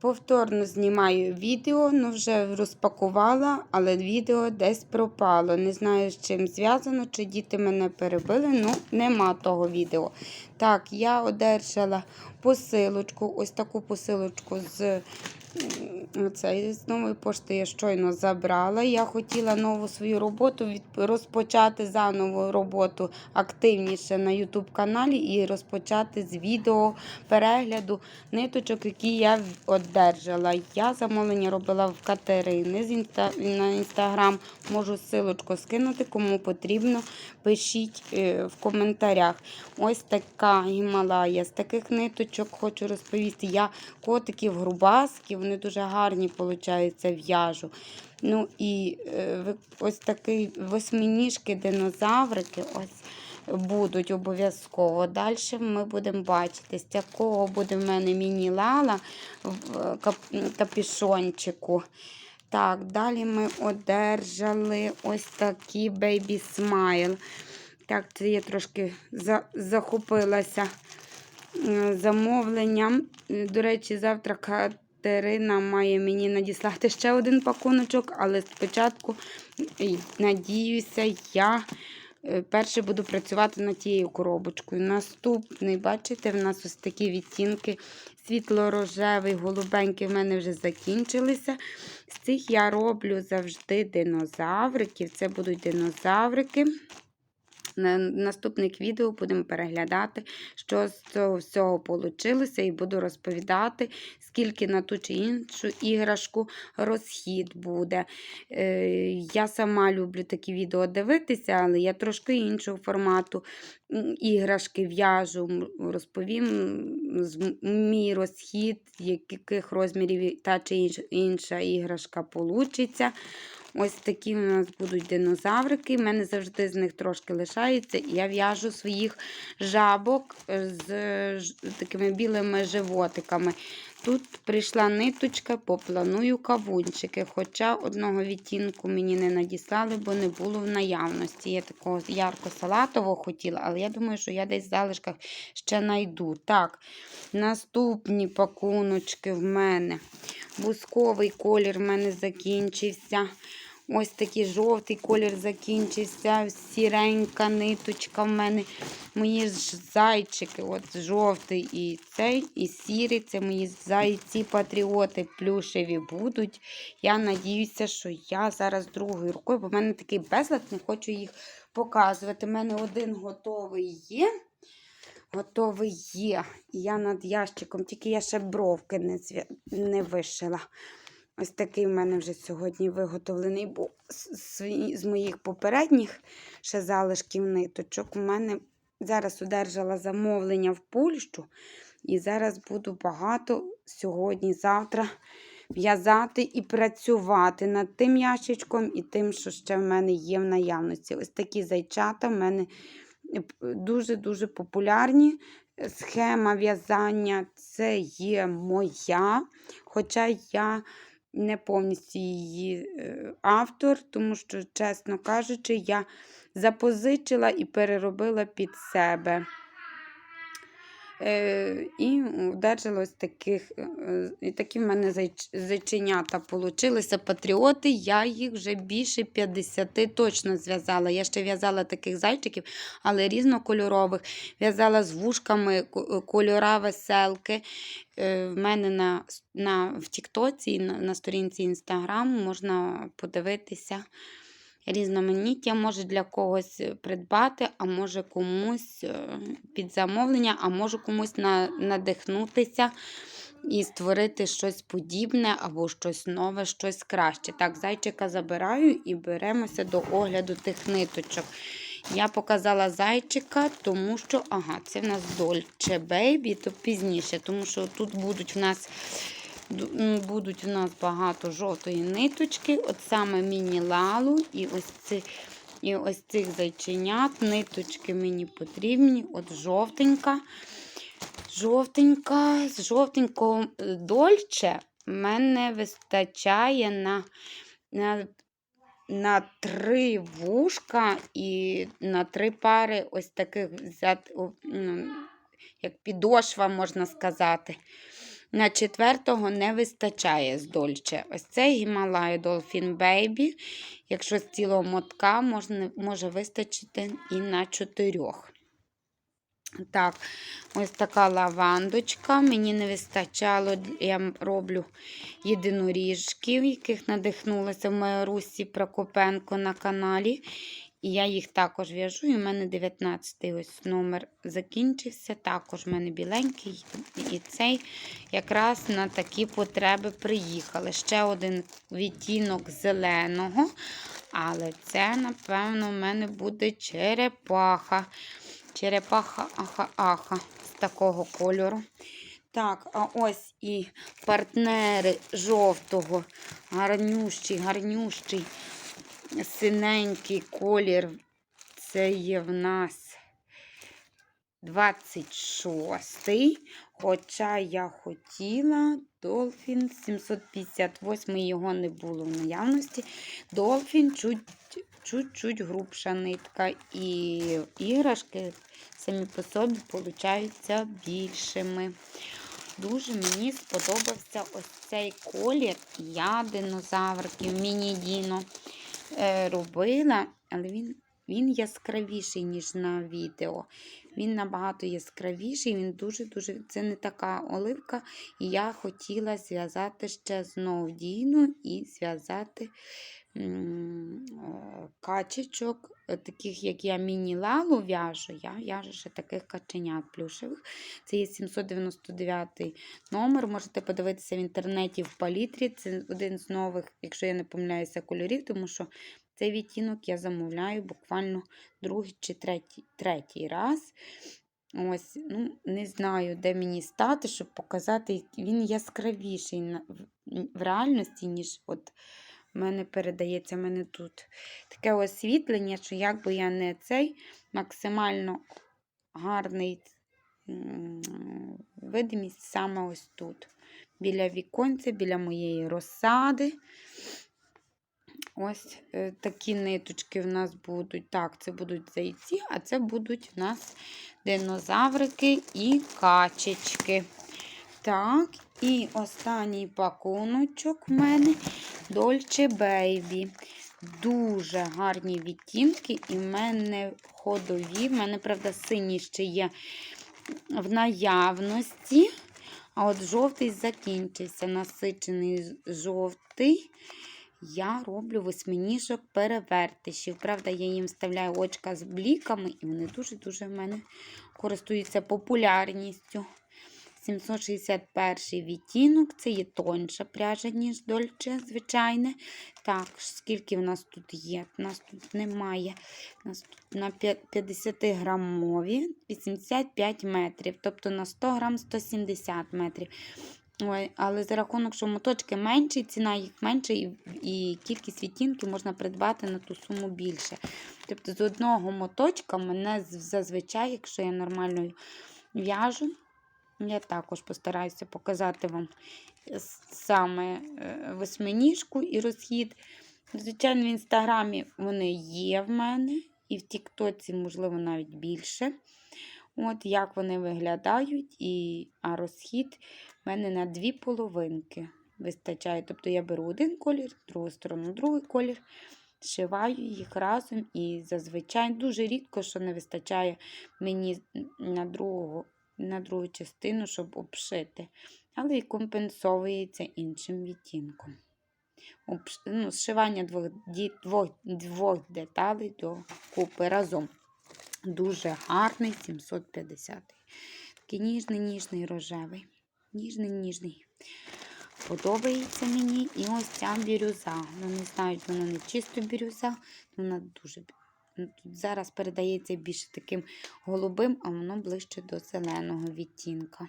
Повторно знімаю відео, ну вже розпакувала, але відео десь пропало. Не знаю, з чим зв'язано, чи діти мене перебили, ну нема того відео. Так, я одержала посилочку, ось таку посилочку з м, з нової пошти я щойно забрала. Я хотіла нову свою роботу від, розпочати заново роботу активніше на YouTube каналі і розпочати з відео перегляду ниточок, які я одержала. Я замовлення робила в Катерини з інста... на інстаграм. Можу силочку скинути, кому потрібно. Пишіть е, в коментарях. Ось така гімалая. З таких ниточок хочу розповісти. Я котиків грубаски, вони дуже гарні, виходить, в'яжу. Ну і е, ось такі восьминіжки, динозаврики. Ось будуть обов'язково. Далі ми будемо бачити, з якого буде в мене міні-лала в е, кап- капішончику. Так, далі ми одержали ось такі Baby Smile. Так, це я трошки за- захопилася е, замовленням. До речі, завтра Катерина має мені надіслати ще один пакуночок, але спочатку, надіюся, я е, перше буду працювати над тією коробочкою. Наступний, бачите, в нас ось такі відтінки світло-рожевий, голубенький в мене вже закінчилися. З цих я роблю завжди динозавриків. Це будуть динозаврики. На наступних відео будемо переглядати, що з цього всього вийшло, і буду розповідати, скільки на ту чи іншу іграшку розхід буде. Е, я сама люблю такі відео дивитися, але я трошки іншого формату іграшки в'яжу, розповім мій розхід, яких розмірів та чи інша іграшка получиться. Ось такі у нас будуть динозаврики. У мене завжди з них трошки лишається. І я в'яжу своїх жабок з такими білими животиками. Тут прийшла ниточка, попланую кавунчики. Хоча одного відтінку мені не надіслали, бо не було в наявності. Я такого ярко-салатового хотіла, але я думаю, що я десь в залишках ще знайду. Так, наступні пакуночки в мене. Бусковий колір в мене закінчився. Ось такий жовтий колір закінчився. Сіренька ниточка в мене. Мої ж зайчики, от жовтий і цей, і сірий. Це мої зайці, патріоти плюшеві будуть. Я надіюся, що я зараз другою рукою, бо в мене такий безлад, не хочу їх показувати. У мене один готовий є. Готовий є. І я над ящиком, тільки я ще бровки не, не вишила. Ось такий в мене вже сьогодні виготовлений був з, моїх попередніх ще залишків ниточок. У мене зараз одержала замовлення в Польщу. І зараз буду багато сьогодні, завтра в'язати і працювати над тим ящичком і тим, що ще в мене є в наявності. Ось такі зайчата в мене е, дуже-дуже популярні. Схема в'язання це є моя, хоча я не повністю її е, автор, тому що, чесно кажучи, я запозичила і переробила під себе. Е, і одержала ось таких, е, і такі в мене зайч, зайченята получилися патріоти. Я їх вже більше 50 точно зв'язала. Я ще в'язала таких зайчиків, але різнокольорових. В'язала з вушками кольора веселки. Е, В мене на, на, в Тіктоці, на, на сторінці Інстаграм можна подивитися різноманіття, може для когось е, придбати, а може комусь е, під замовлення, а може комусь на, надихнутися і створити щось подібне або щось нове, щось краще. Так, зайчика забираю і беремося до огляду тих ниточок. Я показала зайчика, тому що, ага, це в нас Dolce Baby, то пізніше, тому що тут будуть в нас будуть в нас багато жовтої ниточки, от саме міні-лалу і ось. І ось цих зайченят, ниточки мені потрібні. От жовтенька. Жовтенька, з жовтенького е, дольче мене вистачає на, на, на три вушка і на три пари ось таких як підошва, можна сказати. На четвертого не вистачає з. Ось цей Himalaya Dolphin Baby. Якщо з цілого мотка, можна, може вистачити і на чотирьох. Так, ось така лавандочка. Мені не вистачало, я роблю єдиноріжків, яких надихнулася в Марусі Прокопенко на каналі. І я їх також в'яжу. І в мене 19-й ось номер закінчився. Також в мене біленький. І цей якраз на такі потреби приїхали. Ще один відтінок зеленого. Але це, напевно, в мене буде черепаха. Черепаха аха-аха з такого кольору. Так, а ось і партнери жовтого, гарнющий, гарнющий, синенький колір. Це є в нас 26-й. Хоча я хотіла Dolphin 758 його не було в наявності. Чуть чуть-чуть грубша нитка. І іграшки самі по собі получаються більшими. Дуже мені сподобався ось цей колір. Я динозавриків міні-діно е, робила, але він він яскравіший, ніж на відео. Він набагато яскравіший, він дуже-дуже. Це не така оливка. І я хотіла зв'язати ще знову діну і зв'язати е, качечок, е, таких, як я міні-лалу в'яжу. Я в'яжу ще таких каченят плюшевих. Це є 799 номер. Можете подивитися в інтернеті в палітрі. Це один з нових, якщо я не помиляюся, кольорів, тому що цей відтінок я замовляю буквально другий чи третій, третій раз. Ось, ну, Не знаю, де мені стати, щоб показати, він яскравіший в- реальності, ніж от в мене передається мене тут. Таке освітлення, що якби я не цей максимально гарний видимість саме ось тут. Біля віконця, біля моєї розсади. Ось е, такі ниточки в нас будуть. Так, це будуть зайці, а це будуть в нас динозаврики і качечки. Так, і останній пакуночок в мене Dolce Baby. Дуже гарні відтінки, і в мене ходові. В мене, правда, сині ще є в наявності. А от жовтий закінчився. Насичений жовтий. Я роблю восьминіжок перевертишів. Правда, я їм вставляю очка з бліками, і вони дуже-дуже в мене користуються популярністю. 761 відтінок, це є тонша пряжа, ніж дольче, звичайне. Так, скільки в нас тут є? У нас тут немає. У нас тут на 50 грамові 85 метрів, тобто на 100 грам 170 метрів. Ой, але за рахунок, що моточки менші, ціна їх менша, і, і кількість відтінків можна придбати на ту суму більше. Тобто з одного моточка мене зазвичай, якщо я нормально в'яжу, я також постараюся показати вам саме е, восьминіжку і розхід. Звичайно, в інстаграмі вони є в мене, і в Тіктоці, можливо, навіть більше. От як вони виглядають, і, а розхід в мене на дві половинки вистачає. Тобто я беру один колір, другу сторону другий колір, зшиваю їх разом і зазвичай дуже рідко, що не вистачає мені на другу, на другу частину, щоб обшити. Але і компенсовується іншим відтінком. Ну, зшивання двох, двох, двох деталей до купи разом. Дуже гарний 750. Такий ніжний, ніжний рожевий. Ніжний, ніжний. Подобається мені і ось ця бірюза. Ну, не знаю, вона не чисто бірюза, вона дуже. ну, Тут зараз передається більше таким голубим, а воно ближче до зеленого відтінка.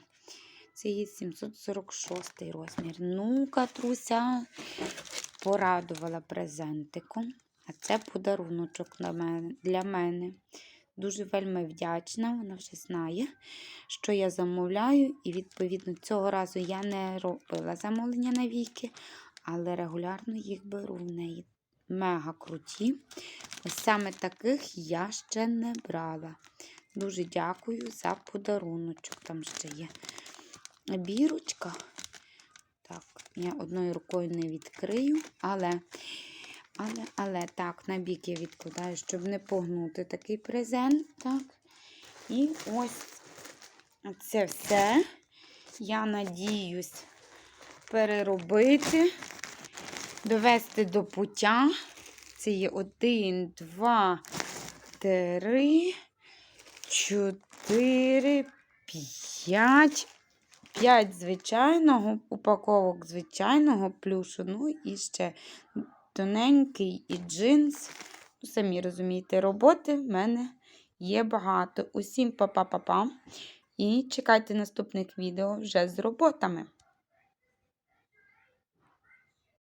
Це є 746 розмір. Ну, Катруся порадувала презентиком. А це подаруночок для мене. Дуже вельми вдячна. Вона вже знає, що я замовляю. І, відповідно, цього разу я не робила замовлення на віки, але регулярно їх беру в неї. Мега круті. Ось саме таких я ще не брала. Дуже дякую за подаруночок. Там ще є бірочка. я одною рукою не відкрию, але, але, але, так, на бік я відкладаю, щоб не погнути такий презент. Так. І ось це все. Я надіюсь переробити, довести до пуття. Це є один, два, три, чотири, п'ять. П'ять звичайного, упаковок звичайного плюшу. Ну і ще тоненький і джинс. Ну, самі розумієте, роботи в мене є багато. Усім па-па-па-па. І чекайте наступних відео вже з роботами.